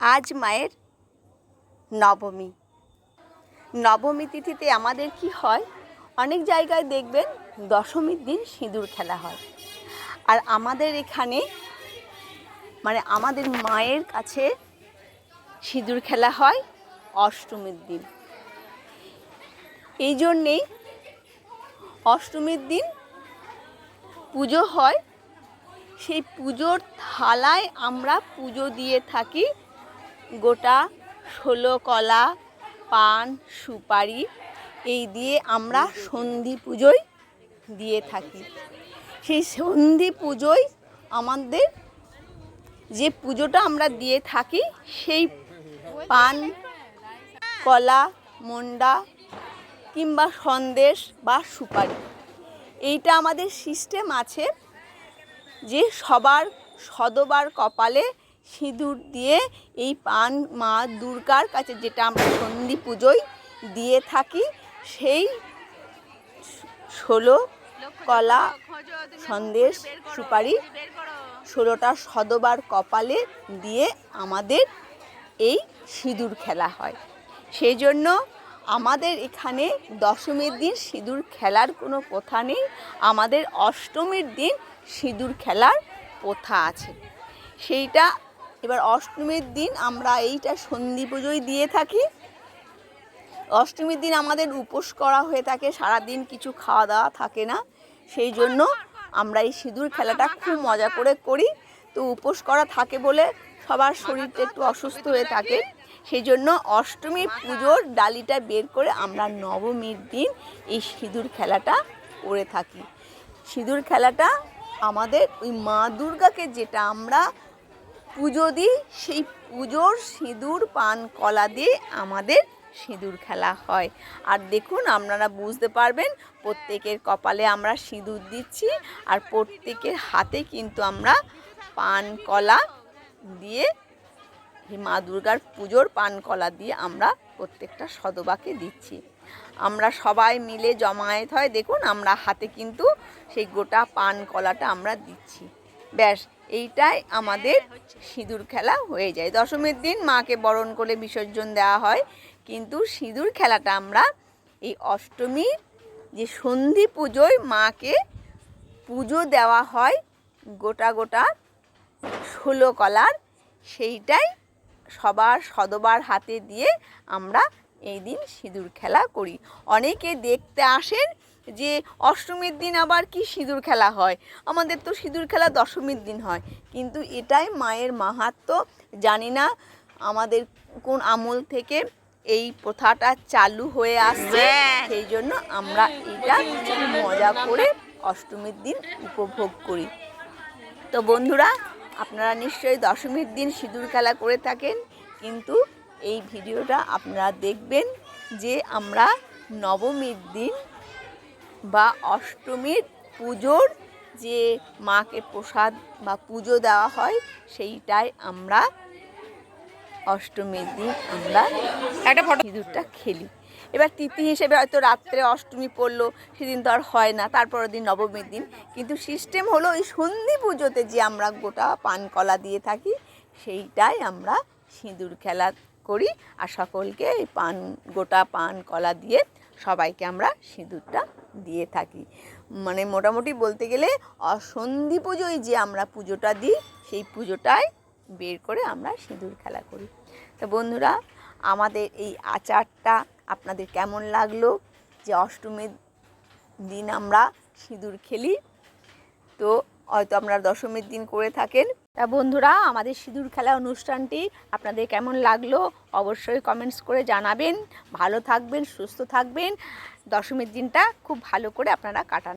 আজ মায়ের নবমী। নবমী তিথিতে আমাদের কি হয়? অনেক জায়গায় দেখবেন দশমীর দিন সিঁদুর খেলা হয়। আর আমাদের এখানে মানে আমাদের মায়ের কাছে সিঁদুর খেলা হয় অষ্টমীর দিন। এই জন্যেই অষ্টমীর দিন পুজো হয়। সেই পুজোর থালায় আমরা পুজো দিয়ে থাকি গোটা ষোলো কলা, পান, সুপারি এই দিয়ে আমরা সন্ধি পুজোয় দিয়ে থাকি। সেই সন্ধি পুজোয় আমাদের যে পুজোটা আমরা দিয়ে থাকি সেই পান, কলা, মন্ডা কিংবা সন্দেশ বা সুপারি। এইটা আমাদের সিস্টেম আছে যে সবার সদবার কপালে সিঁদুর দিয়ে এই পান মা দুর্গার কাছে যেটা আমরা সন্ধি পুজোয় দিয়ে থাকি, সেই ষোলো কলা সন্দেশ সুপারি ষোলোটা সদবার কপালে দিয়ে আমাদের এই সিঁদুর খেলা হয়। সেই জন্য আমাদের এখানে দশমীর দিন সিঁদুর খেলার কোনো প্রথা নেই, আমাদের অষ্টমীর দিন সিঁদুর খেলার প্রথা আছে। সেইটা এবার অষ্টমীর দিন আমরা এইটা সন্ধি পুজোয় দিয়ে থাকি। অষ্টমীর দিন আমাদের উপোস করা হয়ে থাকে, সারাদিন কিছু খাওয়া দাওয়া থাকে না। সেই জন্য আমরা এই সিঁদুর খেলাটা খুব মজা করে করি। তো উপোস করা থাকে বলে সবার শরীরটা একটু অসুস্থ হয়ে থাকে। সেই জন্য অষ্টমীর পুজোর ডালিটা বের করে আমরা নবমীর দিন এই সিঁদুর খেলাটা করে থাকি। সিঁদুর খেলাটা আমাদের ওই মা দুর্গাকে যেটা আমরা পুজো দিই, সেই পুজোর সিঁদুর, পান, কলা দিয়ে আমাদের সিঁদুর খেলা হয়। আর দেখুন, আপনারা বুঝতে পারবেন, প্রত্যেকের কপালে আমরা সিঁদুর দিচ্ছি আর প্রত্যেকের হাতে কিন্তু আমরা পান, কলা দিয়ে মা দুর্গার পুজোর পান, কলা দিয়ে আমরা প্রত্যেকটা সদবাকে দিচ্ছি। আমরা সবাই মিলে জমায়েত হয়, দেখুন, আমরা হাতে কিন্তু সেই গোটা পান, কলাটা আমরা দিচ্ছি। ব্যাস এইটাই আমাদের সিঁদুর খেলা হয়ে যায়। দশমীর দিন মাকে বরণ করে বিসর্জন দেওয়া হয়, কিন্তু সিঁদুর খেলাটা আমরা এই অষ্টমীর যে সন্ধি পুজোয় মাকে পুজো দেওয়া হয় গোটা গোটা ষোলো কলার, সেইটাই সবার সদবার হাতে দিয়ে আমরা এই দিন সিঁদুর খেলা করি। অনেকে দেখতে আসেন যে অষ্টমীর দিন আবার কি সিঁদুর খেলা হয়? আমাদের তো সিঁদুর খেলা দশমীর দিন হয়। কিন্তু এটাই মায়ের মাহাত্ম। জানি না আমাদের কোন আমল থেকে এই প্রথাটা চালু হয়ে আসছে। সেই জন্য আমরা এটা মজা করে অষ্টমীর দিন উপভোগ করি। তো বন্ধুরা আপনারা নিশ্চয়ই দশমীর দিন সিঁদুর খেলা করে থাকেন। কিন্তু এই ভিডিওটা আপনারা দেখবেন যে আমরা নবমীর দিন বা অষ্টমীর পুজোর যে মাকে প্রসাদ বা পুজো দেওয়া হয় সেইটাই আমরা অষ্টমীর দিন আমরা একটা ফটো সিঁদুরটা খেলি। এবার তিথি হিসেবে হয়তো রাত্রে অষ্টমী পড়ল সেদিন তো আর হয় না তারপরের দিন নবমীর দিন। কিন্তু সিস্টেম হলো ওই সন্ধি পুজোতে যে আমরা গোটা পান কলা দিয়ে থাকি সেইটাই আমরা সিঁদুর খেলা করি আর সকলকে এই পান গোটা পান কলা দিয়ে সবাইকে আমরা সিঁদুরটা দিয়ে থাকি। মানে মোটামুটি বলতে গেলে অসন্ধি পুজোয় যে আমরা পুজোটা দিই, সেই পুজোটাই বের করে আমরা সিঁদুর খেলা করি। তো বন্ধুরা, আমাদের এই আচারটা আপনাদের কেমন লাগল? যে অষ্টমীর দিন আমরা সিঁদুর খেলি। তো হয়তো আপনারা দশমীর দিন করে থাকেন। তা বন্ধুরা, আমাদের সিঁদুর খেলা অনুষ্ঠানটি আপনাদের কেমন লাগল অবশ্যই কমেন্টস করে জানাবেন। ভালো থাকবেন, সুস্থ থাকবেন। দশমীর দিনটা খুব ভালো করে আপনারা কাটান।